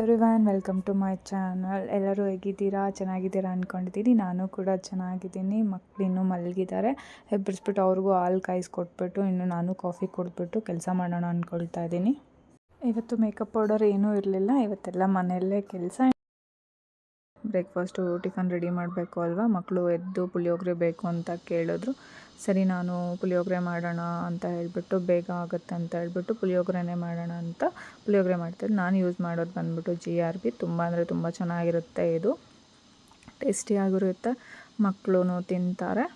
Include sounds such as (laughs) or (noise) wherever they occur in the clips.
Everyone welcome to my channel ಎಲ್ಲರೂ ಹೇಗಿದ್ದೀರಾ? ಚೆನ್ನಾಗಿದ್ದೀರಾ ಅಂದ್ಕೊಂಡಿದ್ದೀನಿ ನಾನು ಕೂಡ ಚೆನ್ನಾಗಿದ್ದೀನಿ. ಮಕ್ಳು ಇನ್ನೂ ಮಲಗಿದ್ದಾರೆ. ಹೆಬ್ಬರಿಸ್ಬಿಟ್ಟು ಅವ್ರಿಗೂ ಹಾಲು ಕಾಯಿಸ್ಕೊಟ್ಬಿಟ್ಟು, ಇನ್ನು ನಾನು ಕಾಫಿ ಕೊಟ್ಬಿಟ್ಟು ಕೆಲಸ ಮಾಡೋಣ ಅಂದ್ಕೊಳ್ತಾ ಇದ್ದೀನಿ. ಇವತ್ತು ಮೇಕಪ್ ಪೌಡರ್ ಏನೂ ಇರಲಿಲ್ಲ. ಇವತ್ತೆಲ್ಲ ಮನೆಯಲ್ಲೇ ಕೆಲಸ. ಬ್ರೇಕ್ಫಾಸ್ಟು ಟಿಫನ್ ರೆಡಿ ಮಾಡಬೇಕು ಅಲ್ವಾ? ಮಕ್ಕಳು ಎದ್ದು ಪುಳಿಯೋಗರೆ ಬೇಕು ಅಂತ ಕೇಳಿದ್ರು. ಸರಿ, ನಾನು ಪುಳಿಯೋಗರೆ ಮಾಡೋಣ ಅಂತ ಹೇಳಿಬಿಟ್ಟು, ಬೇಗ ಆಗುತ್ತೆ ಅಂತ ಹೇಳಿಬಿಟ್ಟು, ಪುಳಿಯೋಗರೆನೇ ಮಾಡೋಣ ಅಂತ ಪುಳಿಯೋಗರೆ ಮಾಡ್ತಾರೆ ನಾನು ಯೂಸ್ ಮಾಡೋದು ಬಂದ್ಬಿಟ್ಟು ಜಿ ಆರ್ ಬಿ ತುಂಬ ಅಂದರೆ ತುಂಬ ಚೆನ್ನಾಗಿರುತ್ತೆ ಇದು. ಟೇಸ್ಟಿಯಾಗಿರುತ್ತೆ ಮಕ್ಕಳು ತಿಂತಾರೆ.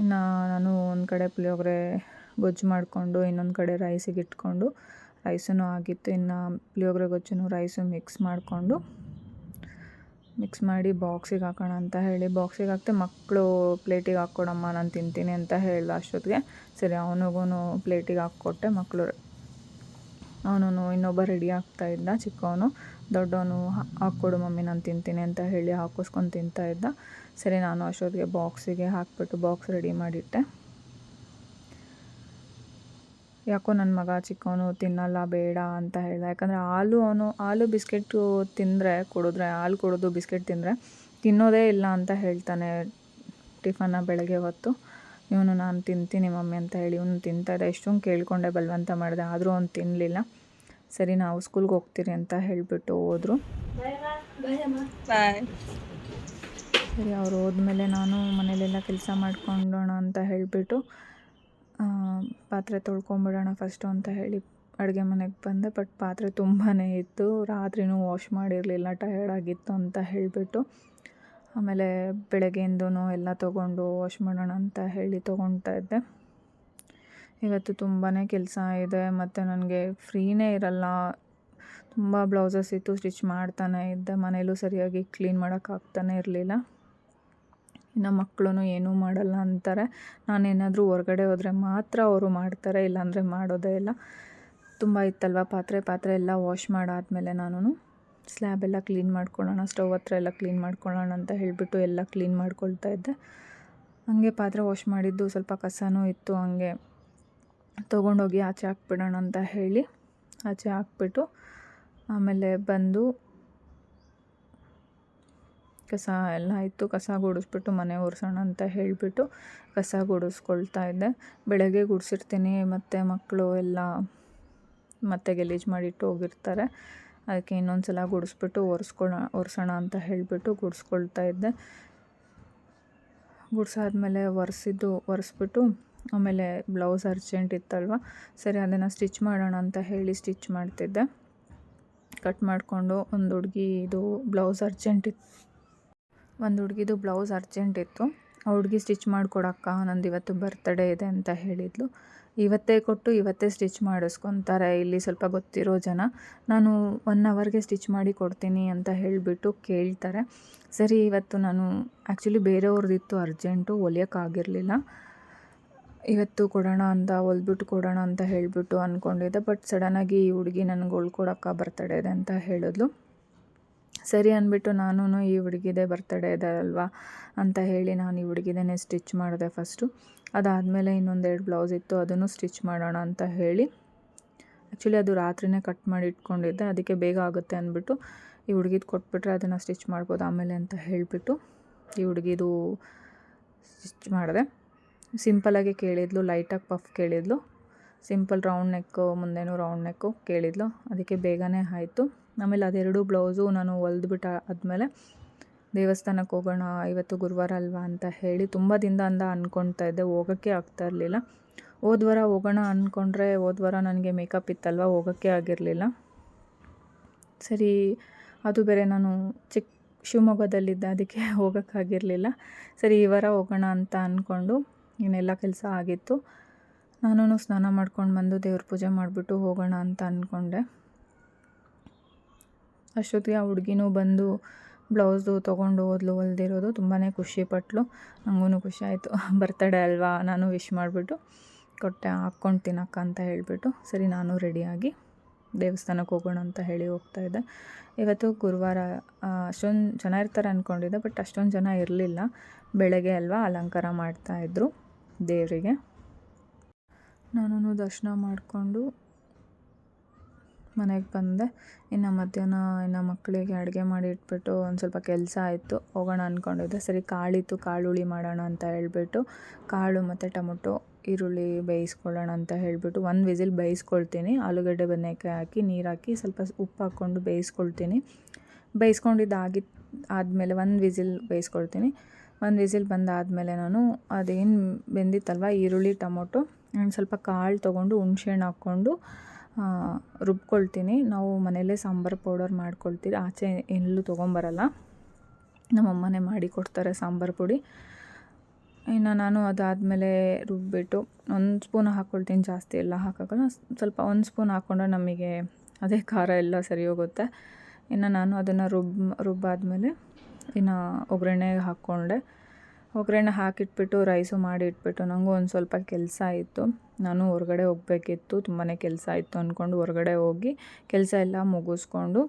ಇನ್ನು ನಾನು ಒಂದು ಕಡೆ ಪುಳಿಯೋಗರೆ ಗೊಜ್ಜು ಮಾಡಿಕೊಂಡು, ಇನ್ನೊಂದು ಕಡೆ ರೈಸಿಗೆ ಇಟ್ಕೊಂಡು ರೈಸೂ ಆಗಿತ್ತು. ಇನ್ನು ಪುಳಿಯೋಗರೆ ಗೊಜ್ಜು ರೈಸು ಮಿಕ್ಸ್ ಮಾಡಿಕೊಂಡು ಮಿಕ್ಸ್ ಮಾಡಿ ಬಾಕ್ಸಿಗೆ ಹಾಕೋಣ ಅಂತ ಹೇಳಿ. ಬಾಕ್ಸಿಗೆ ಹಾಕ್ತೆ ಮಕ್ಕಳು ಪ್ಲೇಟಿಗೆ ಹಾಕ್ಕೊಡಮ್ಮ, ನಾನು ತಿಂತೀನಿ ಅಂತ ಹೇಳ್ದ ಅಷ್ಟೊತ್ತಿಗೆ. ಸರಿ ಅವನಿಗೂ ಪ್ಲೇಟಿಗೆ ಹಾಕ್ಕೊಟ್ಟೆ ಮಕ್ಕಳು. ಅವನು ಇನ್ನೊಬ್ಬ ರೆಡಿ ಆಗ್ತಾ ಇದ್ದ, ಚಿಕ್ಕವನು. ದೊಡ್ಡವನು ಹಾಕ್ಕೊಡು ಮಮ್ಮಿ, ನಾನು ತಿಂತೀನಿ ಅಂತ ಹೇಳಿ ಹಾಕಿಸ್ಕೊಂಡು ತಿಂತಾ ಇದ್ದ. ಸರಿ, ನಾನು ಅಷ್ಟೊತ್ತಿಗೆ ಬಾಕ್ಸಿಗೆ ಹಾಕಿಬಿಟ್ಟು ಬಾಕ್ಸ್ ರೆಡಿ ಮಾಡಿಟ್ಟೆ. ಯಾಕೋ ನನ್ನ ಮಗ ಚಿಕ್ಕವನು ತಿನ್ನಲ್ಲ ಬೇಡ ಅಂತ ಹೇಳಿದ. ಯಾಕಂದರೆ ಹಾಲು ಅವನು ಹಾಲು ಬಿಸ್ಕೆಟು ತಿಂದರೆ ಕೊಡಿದ್ರೆ ಹಾಲು ಕೊಡೋದು ಬಿಸ್ಕೆಟ್ ತಿಂದರೆ ತಿನ್ನೋದೇ ಇಲ್ಲ ಅಂತ ಹೇಳ್ತಾನೆ ಟಿಫನ್ನ ಬೆಳಗ್ಗೆ ಹೊತ್ತು. ಇವನು ನಾನು ತಿಂತೀನಿ ಮಮ್ಮಿ ಅಂತ ಹೇಳಿ ಇವನು ತಿಂತಾಯಿದ್ದ ಎಷ್ಟೊಂದು ಕೇಳಿಕೊಂಡೆ ಬಲವಂತ ಮಾಡಿದೆ. ಆದರೂ ಅವ್ನು ತಿನ್ನಲಿಲ್ಲ ಸರಿ ನಾವು ಸ್ಕೂಲ್ಗೆ ಹೋಗ್ತೀರಿ ಅಂತ ಹೇಳಿಬಿಟ್ಟು ಹೋದರು. ಸರಿ ಅವ್ರು ಹೋದ್ಮೇಲೆ ನಾನು ಮನೇಲೆಲ್ಲ ಕೆಲಸ ಮಾಡ್ಕೊಂಡೋಣ ಅಂತ ಹೇಳಿಬಿಟ್ಟು ಪಾತ್ರೆ ತೊಳ್ಕೊಂಬಿಡೋಣ ಫಸ್ಟು ಅಂತ ಹೇಳಿ ಅಡುಗೆ ಮನೆಗೆ ಬಂದೆ ಬಟ್ ಪಾತ್ರೆ ತುಂಬಾ ಇತ್ತು. ರಾತ್ರಿನೂ ವಾಶ್ ಮಾಡಿರಲಿಲ್ಲ ಟಯರ್ಡ್ ಆಗಿತ್ತು ಅಂತ ಹೇಳಿಬಿಟ್ಟು, ಆಮೇಲೆ ಬೆಳಗ್ಗೆಯಿಂದೂ ಎಲ್ಲ ತೊಗೊಂಡು ವಾಶ್ ಮಾಡೋಣ ಅಂತ ಹೇಳಿ ತೊಗೊಳ್ತಾ ಇದ್ದೆ. ಇವತ್ತು ತುಂಬಾ ಕೆಲಸ ಇದೆ, ಮತ್ತು ನನಗೆ ಫ್ರೀನೇ ಇರಲ್ಲ. ತುಂಬ ಬ್ಲೌಸಸ್ ಇತ್ತು ಸ್ಟಿಚ್ ಮಾಡ್ತಾನೆ ಇದ್ದೆ. ಮನೇಲೂ ಸರಿಯಾಗಿ ಕ್ಲೀನ್ ಮಾಡೋಕ್ಕಾಗ್ತಾನೆ ಇರಲಿಲ್ಲ. ಇನ್ನು ಮಕ್ಕಳು ಏನೂ ಮಾಡಲ್ಲ ಅಂತಾರೆ. ನಾನೇನಾದರೂ ಹೊರ್ಗಡೆ ಹೋದರೆ ಮಾತ್ರ ಅವರು ಮಾಡ್ತಾರೆ, ಇಲ್ಲಾಂದರೆ ಮಾಡೋದೇ ಇಲ್ಲ. ತುಂಬ ಇತ್ತಲ್ವ? ಪಾತ್ರೆ ಪಾತ್ರೆ ಎಲ್ಲ ವಾಶ್ ಮಾಡಾದಮೇಲೆ ನಾನು ಸ್ಲ್ಯಾಬ್ ಎಲ್ಲ ಕ್ಲೀನ್ ಮಾಡ್ಕೊಳ್ಳೋಣ ಸ್ಟವ್ ಹತ್ರ ಎಲ್ಲ ಕ್ಲೀನ್ ಮಾಡ್ಕೊಳ್ಳೋಣ ಅಂತ ಹೇಳಿಬಿಟ್ಟು ಎಲ್ಲ ಕ್ಲೀನ್ ಮಾಡ್ಕೊಳ್ತಾ ಇದ್ದೆ. ಹಾಗೆ ಪಾತ್ರೆ ವಾಶ್ ಮಾಡಿದ್ದು, ಸ್ವಲ್ಪ ಕಸನೂ ಇತ್ತು, ಹಂಗೆ ತೊಗೊಂಡೋಗಿ ಆಚೆ ಹಾಕ್ಬಿಡೋಣ ಅಂತ ಹೇಳಿ ಆಚೆ ಹಾಕ್ಬಿಟ್ಟು ಆಮೇಲೆ ಬಂದು ಕಸ ಎಲ್ಲ ಇತ್ತು. ಕಸ ಗುಡಿಸ್ಬಿಟ್ಟು ಮನೆ ಒರೆಸೋಣ ಅಂತ ಹೇಳಿಬಿಟ್ಟು ಕಸ ಗುಡಿಸ್ಕೊಳ್ತಾ ಇದ್ದೆ. ಬೆಳಗ್ಗೆ ಗುಡಿಸಿರ್ತೀನಿ, ಮತ್ತು ಮಕ್ಕಳು ಎಲ್ಲ ಮತ್ತೆ ಗಲೀಜು ಮಾಡಿಟ್ಟು ಹೋಗಿರ್ತಾರೆ. ಅದಕ್ಕೆ ಇನ್ನೊಂದು ಸಲ ಗುಡಿಸ್ಬಿಟ್ಟು ಒರೆಸ್ಕೊಳ, ಒರೆಸೋಣ ಅಂತ ಹೇಳಿಬಿಟ್ಟು ಗುಡಿಸ್ಕೊಳ್ತಾ ಇದ್ದೆ. ಗುಡಿಸಾದ್ಮೇಲೆ ಒರೆಸಿದ್ದು, ಒರೆಸ್ಬಿಟ್ಟು ಆಮೇಲೆ ಬ್ಲೌಸ್ ಅರ್ಜೆಂಟ್ ಇತ್ತಲ್ವ, ಸರಿ ಅದನ್ನು ಸ್ಟಿಚ್ ಮಾಡೋಣ ಅಂತ ಹೇಳಿ ಸ್ಟಿಚ್ ಮಾಡ್ತಿದ್ದೆ. ಕಟ್ ಮಾಡಿಕೊಂಡು ಒಂದು ಹುಡುಗಿ ಇದು ಬ್ಲೌಸ್ ಅರ್ಜೆಂಟ್ ಇತ್ತು. ಒಂದು ಹುಡುಗಿದು ಬ್ಲೌಸ್ ಅರ್ಜೆಂಟ್ ಇತ್ತು. ಆ ಹುಡುಗಿ ಸ್ಟಿಚ್ ಮಾಡಿಕೊಡಕ್ಕ, ನಂದು ಇವತ್ತು ಬರ್ತಡೇ ಇದೆ ಅಂತ ಹೇಳಿದ್ಲು. ಇವತ್ತೇ ಕೊಟ್ಟು ಇವತ್ತೇ ಸ್ಟಿಚ್ ಮಾಡಿಸ್ಕೊತಾರೆ. ಇಲ್ಲಿ ಸ್ವಲ್ಪ ಗೊತ್ತಿರೋ ಜನ. ನಾನು ಒನ್ ಅವರ್ಗೆ ಸ್ಟಿಚ್ ಮಾಡಿ ಕೊಡ್ತೀನಿ ಅಂತ ಹೇಳಿಬಿಟ್ಟು ಕೇಳ್ತಾರೆ. ಸರಿ, ಇವತ್ತು ನಾನು ಆ್ಯಕ್ಚುಲಿ ಬೇರೆಯವ್ರದ್ದಿತ್ತು ಅರ್ಜೆಂಟು ಹೊಲಿಯೋಕ್ಕಾಗಿರಲಿಲ್ಲ ಇವತ್ತು ಕೊಡೋಣ ಅಂತ ಹೊಲ್ಬಿಟ್ಟು ಕೊಡೋಣ ಅಂತ ಹೇಳಿಬಿಟ್ಟು ಅಂದ್ಕೊಂಡಿದ್ದೆ ಬಟ್ ಸಡನ್ನಾಗಿ ಈ ಹುಡುಗಿ ನನಗೆ ಹೊಲ್ಕೊಡಕ್ಕ ಬರ್ತಡೇ ಇದೆ ಅಂತ ಹೇಳಿದ್ಲು. ಸರಿ ಅಂದ್ಬಿಟ್ಟು ನಾನು ಈ ಹುಡುಗಿದೆ ಬರ್ತಡೇ ಇದೆ ಅಲ್ವಾ ಅಂತ ಹೇಳಿ ನಾನು ಈ ಹುಡುಗಿದೇ ಸ್ಟಿಚ್ ಮಾಡಿದೆ ಫಸ್ಟು ಅದಾದಮೇಲೆ ಇನ್ನೊಂದೆರಡು ಬ್ಲೌಸ್ ಇತ್ತು, ಅದನ್ನು ಸ್ಟಿಚ್ ಮಾಡೋಣ ಅಂತ ಹೇಳಿ. ಆ್ಯಕ್ಚುಲಿ ಅದು ರಾತ್ರಿನೇ ಕಟ್ ಮಾಡಿ ಇಟ್ಕೊಂಡಿದ್ದೆ, ಅದಕ್ಕೆ ಬೇಗ ಆಗುತ್ತೆ ಅಂದ್ಬಿಟ್ಟು ಈ ಹುಡುಗಿದು ಕೊಟ್ಬಿಟ್ರೆ ಅದನ್ನು ಸ್ಟಿಚ್ ಮಾಡ್ಬೋದು ಆಮೇಲೆ ಅಂತ ಹೇಳಿಬಿಟ್ಟು ಈ ಹುಡುಗಿದು ಸ್ಟಿಚ್ ಮಾಡಿದೆ. ಸಿಂಪಲಾಗಿ ಕೇಳಿದ್ಲು ಲೈಟಾಗಿ ಪಫ್ ಕೇಳಿದ್ಲು. ಸಿಂಪಲ್ ರೌಂಡ್ ನೆಕ್ಕು ಮುಂದೆನೂ ರೌಂಡ್ ನೆಕ್ಕು ಕೇಳಿದ್ಲು. ಅದಕ್ಕೆ ಬೇಗನೆ ಆಯಿತು. ಆಮೇಲೆ ಅದೆರಡು ಬ್ಲೌಸು ನಾನು ಹೊಲ್ದ್ಬಿಟ್ಟು ಆದಮೇಲೆ ದೇವಸ್ಥಾನಕ್ಕೆ ಹೋಗೋಣ ಇವತ್ತು ಗುರುವಾರ ಅಲ್ವಾ ಅಂತ ಹೇಳಿ ತುಂಬ ದಿನದ ಅಂದ ಅಂದ್ಕೊಳ್ತಾ ಇದ್ದೆ, ಹೋಗೋಕ್ಕೆ ಆಗ್ತಾ ಇರಲಿಲ್ಲ. ಹೋದ್ವಾರ ಹೋಗೋಣ ಅಂದ್ಕೊಂಡ್ರೆ ಹೋದ್ವಾರ ನನಗೆ ಮೇಕಪ್ ಇತ್ತಲ್ವ, ಹೋಗೋಕ್ಕೆ ಆಗಿರಲಿಲ್ಲ. ಸರಿ, ಅದು ಬೇರೆ ನಾನು ಚಿಕ್ಕ ಶಿವಮೊಗ್ಗದಲ್ಲಿದ್ದೆ, ಅದಕ್ಕೆ (laughs) ಹೋಗೋಕ್ಕಾಗಿರಲಿಲ್ಲ ಸರಿ, ಈ ವಾರ ಹೋಗೋಣ ಅಂತ ಅಂದ್ಕೊಂಡು ಇನ್ನೆಲ್ಲ ಕೆಲಸ ಆಗಿತ್ತು. ನಾನು ಸ್ನಾನ ಮಾಡ್ಕೊಂಡು ಬಂದು ದೇವ್ರ ಪೂಜೆ ಮಾಡಿಬಿಟ್ಟು ಹೋಗೋಣ ಅಂತ ಅಂದ್ಕೊಂಡೆ ಅಷ್ಟೊತ್ತಿಗೆ ಆ ಹುಡುಗಿನೂ ಬಂದು ಬ್ಲೌಸು ತೊಗೊಂಡು ಹೋದ್ಲು ಹೊಲ್ದಿರೋದು ತುಂಬಾ ಖುಷಿಪಟ್ಲು ನನಗೂ ಖುಷಿ ಆಯಿತು. ಬರ್ತಡೇ ಅಲ್ವಾ? ನಾನು ವಿಶ್ ಮಾಡಿಬಿಟ್ಟು ಕೊಟ್ಟೆ, ಹಾಕ್ಕೊಂಡು ತಿನ್ನಕ್ಕ ಅಂತ ಹೇಳಿಬಿಟ್ಟು. ಸರಿ, ನಾನು ರೆಡಿಯಾಗಿ ದೇವಸ್ಥಾನಕ್ಕೆ ಹೋಗೋಣ ಅಂತ ಹೇಳಿ ಹೋಗ್ತಾ ಇದ್ದೆ. ಇವತ್ತು ಗುರುವಾರ ಅಷ್ಟೊಂದು ಜನ ಇರ್ತಾರೆ ಅಂದ್ಕೊಂಡಿದ್ದೆ ಬಟ್ ಅಷ್ಟೊಂದು ಜನ ಇರಲಿಲ್ಲ. ಬೆಳಗ್ಗೆ ಅಲ್ವಾ? ಅಲಂಕಾರ ಮಾಡ್ತಾಯಿದ್ರು ದೇವರಿಗೆ. ನಾನು ದರ್ಶನ ಮಾಡಿಕೊಂಡು ಮನೆಗೆ ಬಂದೆ. ಇನ್ನು ಮಧ್ಯಾಹ್ನ ಇನ್ನು ಮಕ್ಕಳಿಗೆ ಅಡುಗೆ ಮಾಡಿ ಇಟ್ಬಿಟ್ಟು ಒಂದು ಸ್ವಲ್ಪ ಕೆಲಸ ಆಯಿತು. ಹೋಗೋಣ ಅಂದ್ಕೊಂಡಿದ್ದೆ ಸರಿ, ಕಾಳಿತ್ತು ಕಾಳುಳಿ ಮಾಡೋಣ ಅಂತ ಹೇಳಿಬಿಟ್ಟು, ಕಾಳು ಮತ್ತು ಟೊಮೊಟೊ, ಈರುಳ್ಳಿ ಬೇಯಿಸ್ಕೊಳ್ಳೋಣ ಅಂತ ಹೇಳಿಬಿಟ್ಟು ಒಂದು ವಿಸಿಲ್ ಬೇಯಿಸ್ಕೊಳ್ತೀನಿ. ಆಲೂಗಡ್ಡೆ ಬದನೆಕಾಯಿ ಹಾಕಿ, ನೀರು ಹಾಕಿ ಸ್ವಲ್ಪ ಉಪ್ಪು ಹಾಕ್ಕೊಂಡು ಬೇಯಿಸ್ಕೊಳ್ತೀನಿ. ಬೇಯಿಸ್ಕೊಂಡಿದ್ದಾಗಿ ಆದಮೇಲೆ ಒಂದು ವಿಸಿಲ್ ಬೇಯಿಸ್ಕೊಳ್ತೀನಿ. ಒಂದು ವಿಸಿಲ್ ಬಂದಾದಮೇಲೆ ನಾನು ಅದೇನು ಬೆಂದಿತ್ತಲ್ವ, ಈರುಳ್ಳಿ, ಟೊಮೊಟೊ, ಒಂದು ಸ್ವಲ್ಪ ಕಾಳು ತೊಗೊಂಡು ಹುಣ್ಸೆಹಣ್ಣು ಹಾಕ್ಕೊಂಡು ರುಬ್ಕೊಳ್ತೀನಿ. ನಾವು ಮನೆಯಲ್ಲೇ ಸಾಂಬಾರು ಪೌಡರ್ ಮಾಡ್ಕೊಳ್ತೀವಿ. ಆಚೆ ಎಲ್ಲೂ ತೊಗೊಂಬರಲ್ಲ. ನಮ್ಮಮ್ಮನೇ ಮಾಡಿ ಕೊಡ್ತಾರೆ ಸಾಂಬಾರು ಪುಡಿ. ಇನ್ನು ನಾನು ಅದಾದಮೇಲೆ ರುಬ್ಬಿಟ್ಟು ಒಂದು ಸ್ಪೂನ್ ಹಾಕ್ಕೊಳ್ತೀನಿ ಜಾಸ್ತಿ ಎಲ್ಲ ಹಾಕೋಕ್ಕಲ್ಲ. ಸ್ವಲ್ಪ ಒಂದು ಸ್ಪೂನ್ ಹಾಕ್ಕೊಂಡ್ರೆ ನಮಗೆ ಅದೇ ಖಾರ ಎಲ್ಲ ಸರಿ ಹೋಗುತ್ತೆ. ಇನ್ನು ನಾನು ಅದನ್ನು ರುಬ್, ರುಬ್ಬಾದಮೇಲೆ ಇನ್ನು ಒಗ್ಗರಣೆಗೆ ಹಾಕ್ಕೊಂಡೆ. ಒಗ್ಗರಣೆ ಹಾಕಿಟ್ಬಿಟ್ಟು ರೈಸು ಮಾಡಿ ಇಟ್ಬಿಟ್ಟು ನನಗೂ ಒಂದು ಸ್ವಲ್ಪ ಕೆಲಸ ಇತ್ತು. ನಾನು ಹೊರಗಡೆ ಹೋಗಬೇಕಿತ್ತು ತುಂಬಾ ಕೆಲಸ ಇತ್ತು ಅಂದ್ಕೊಂಡು ಹೊರಗಡೆ ಹೋಗಿ ಕೆಲಸ ಎಲ್ಲ ಮುಗಿಸ್ಕೊಂಡು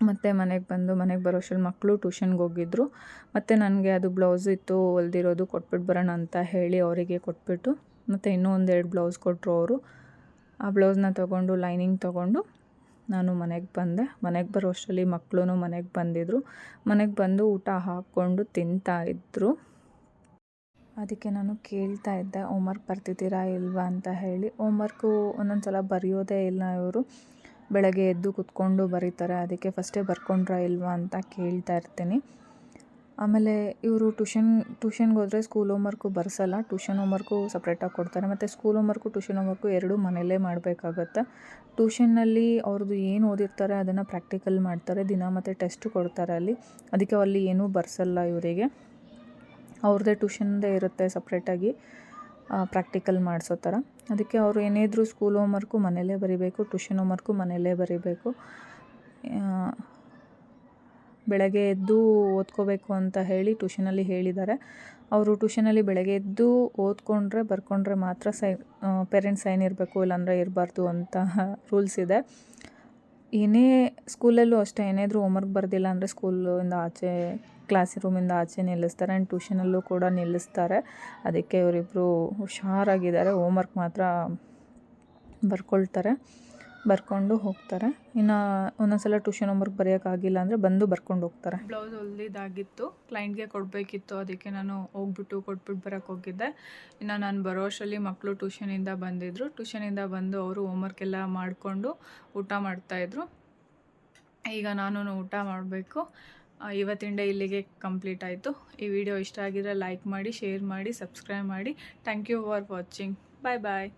ಮತ್ತು ಮನೆಗೆ ಬಂದು, ಮನೆಗೆ ಬರೋ ಅಷ್ಟ್ರಲ್ಲಿ ಮಕ್ಕಳು ಟ್ಯೂಷನ್ಗೆ ಹೋಗಿದ್ರು. ಮತ್ತು ನನಗೆ ಅದು ಬ್ಲೌಸ್ ಇತ್ತು, ಹೊಲ್ದಿರೋದು ಕೊಟ್ಬಿಟ್ಟು ಬರೋಣ ಅಂತ ಹೇಳಿ ಅವರಿಗೆ ಕೊಟ್ಬಿಟ್ಟು, ಮತ್ತು ಇನ್ನೂ ಒಂದೆರಡು ಬ್ಲೌಸ್ ಕೊಟ್ಟರು ಅವರು. ಆ ಬ್ಲೌಸ್ನ ತೊಗೊಂಡು ಲೈನಿಂಗ್ ತೊಗೊಂಡು ನಾನು ಮನೆಗೆ ಬಂದೆ. ಮನೆಗೆ ಬರೋ ಅಷ್ಟರಲ್ಲಿ ಮಕ್ಕಳು ಮನೆಗೆ ಬಂದಿದ್ದರು ಮನೆಗೆ ಬಂದು ಊಟ ಹಾಕ್ಕೊಂಡು ತಿಂತಾಯಿದ್ರು ಅದಕ್ಕೆ ನಾನು ಕೇಳ್ತಾ ಇದ್ದೆ ಹೋಮ್ವರ್ಕ್ ಬರ್ತಿದ್ದೀರಾ ಇಲ್ವಾ? ಅಂತ ಹೇಳಿ. ಹೋಮ್ವರ್ಕು ಒಂದೊಂದು ಸಲ ಬರೆಯೋದೇ ಇಲ್ಲ ಇವರು. ಬೆಳಗ್ಗೆ ಎದ್ದು ಕುತ್ಕೊಂಡು ಬರೀತಾರೆ, ಅದಕ್ಕೆ ಫಸ್ಟೇ ಬರ್ಕೊಂಡ್ರಾ ಇಲ್ವಾ ಅಂತ ಕೇಳ್ತಾ ಇರ್ತೀನಿ. ಆಮೇಲೆ ಇವರು ಟ್ಯೂಷನ್ ಟ್ಯೂಷನ್ಗೆ ಹೋದರೆ ಸ್ಕೂಲ್ ಹೋಮ್ವರ್ಕು ಬರ್ಸಲ್ಲ ಟ್ಯೂಷನ್ ಹೋಮ್ವರ್ಕು ಸಪ್ರೇಟಾಗಿ ಕೊಡ್ತಾರೆ. ಮತ್ತು ಸ್ಕೂಲ್ ಹೋಮ್ವರ್ಕು ಟ್ಯೂಷನ್ ಹೋಮ್ವರ್ಕು ಎರಡೂ ಮನೆಯಲ್ಲೇ ಮಾಡಬೇಕಾಗತ್ತೆ. ಟ್ಯೂಷನ್ನಲ್ಲಿ ಅವ್ರದ್ದು ಏನು ಓದಿರ್ತಾರೆ ಅದನ್ನು ಪ್ರಾಕ್ಟಿಕಲ್ ಮಾಡ್ತಾರೆ, ದಿನ ಮತ್ತು ಟೆಸ್ಟ್ ಕೊಡ್ತಾರೆ ಅಲ್ಲಿ. ಅದಕ್ಕೆ ಅಲ್ಲಿ ಏನೂ ಬರ್ಸಲ್ಲ ಇವರಿಗೆ. ಅವ್ರದ್ದೇ ಟ್ಯೂಷನ್ದೇ ಇರುತ್ತೆ ಸಪ್ರೇಟಾಗಿ ಪ್ರಾಕ್ಟಿಕಲ್ ಮಾಡಿಸೋ ಥರ. ಅದಕ್ಕೆ ಅವರು ಏನೇ ಸ್ಕೂಲ್ ಸ್ಕೂಲ್ ಹೋಮ್ವರ್ಕು ಮನೆಯಲ್ಲೇ ಬರಿಬೇಕು ಟ್ಯೂಷನ್ ಹೋಮ್ವರ್ಕು ಮನೆಯಲ್ಲೇ ಬರಿಬೇಕು. ಬೆಳಗ್ಗೆ ಎದ್ದು ಓದ್ಕೋಬೇಕು ಅಂತ ಹೇಳಿ ಟ್ಯೂಷನಲ್ಲಿ ಹೇಳಿದ್ದಾರೆ. ಅವರು ಟ್ಯೂಷನಲ್ಲಿ ಬೆಳಗ್ಗೆ ಎದ್ದು ಓದ್ಕೊಂಡ್ರೆ, ಬರ್ಕೊಂಡ್ರೆ ಮಾತ್ರ ಸೈ ಪೇರೆಂಟ್ಸ್ ಸೈನ್ ಇರಬೇಕು, ಇಲ್ಲಾಂದರೆ ಇರಬಾರ್ದು ಅಂತ ರೂಲ್ಸ್ ಇದೆ. ಏನೇ ಸ್ಕೂಲಲ್ಲೂ ಅಷ್ಟೇ ಏನಾದರೂ ಹೋಮ್ವರ್ಕ್ ಬರ್ದಿಲ್ಲ ಅಂದರೆ ಸ್ಕೂಲಿಂದ ಆಚೆ ಕ್ಲಾಸ್ ರೂಮಿಂದ ಆಚೆ ನಿಲ್ಲಿಸ್ತಾರೆ ಆ್ಯಂಡ್ ಟ್ಯೂಷನಲ್ಲೂ ಕೂಡ ನಿಲ್ಲಿಸ್ತಾರೆ. ಅದಕ್ಕೆ ಇವರಿಬ್ಬರು ಹುಷಾರಾಗಿದ್ದಾರೆ ಹೋಮ್ವರ್ಕ್ ಮಾತ್ರ ಬರ್ಕೊಳ್ತಾರೆ, ಬರ್ಕೊಂಡು ಹೋಗ್ತಾರೆ. ಇನ್ನು ಒಂದೊಂದ್ಸಲ ಟ್ಯೂಷನ್ ಹೋಮ್ವರ್ಕ್ ಬರೆಯೋಕ್ಕಾಗಿಲ್ಲ ಅಂದರೆ ಬಂದು ಬರ್ಕೊಂಡು ಹೋಗ್ತಾರೆ. ಬ್ಲೌಸ್ ಹೊಲ್ದಿದ್ದಾಗಿತ್ತು ಕ್ಲೈಂಟ್ಗೆ ಕೊಡಬೇಕಿತ್ತು, ಅದಕ್ಕೆ ನಾನು ಹೋಗ್ಬಿಟ್ಟು ಕೊಟ್ಬಿಟ್ಟು ಬರೋಕ್ಕೆ ಹೋಗಿದ್ದೆ. ಇನ್ನು ನಾನು ಬರೋ ಅಷ್ಟರಲ್ಲಿ ಮಕ್ಕಳು ಟ್ಯೂಷನಿಂದ ಬಂದಿದ್ದರು ಟ್ಯೂಷನಿಂದ ಬಂದು ಅವರು ಹೋಮ್ವರ್ಕ್ ಎಲ್ಲ ಮಾಡಿಕೊಂಡು ಊಟ ಮಾಡ್ತಾಯಿದ್ರು ಈಗ ನಾನು ಊಟ ಮಾಡಬೇಕು. ಇವತ್ತಿನ ಡೇ ಇಲ್ಲಿಗೆ ಕಂಪ್ಲೀಟ್ ಆಯಿತು. ಈ ವಿಡಿಯೋ ಇಷ್ಟ ಆಗಿದ್ರೆ ಲೈಕ್ ಮಾಡಿ ಶೇರ್ ಮಾಡಿ ಸಬ್ಸ್ಕ್ರೈಬ್ ಮಾಡಿ. Thank you for watching bye bye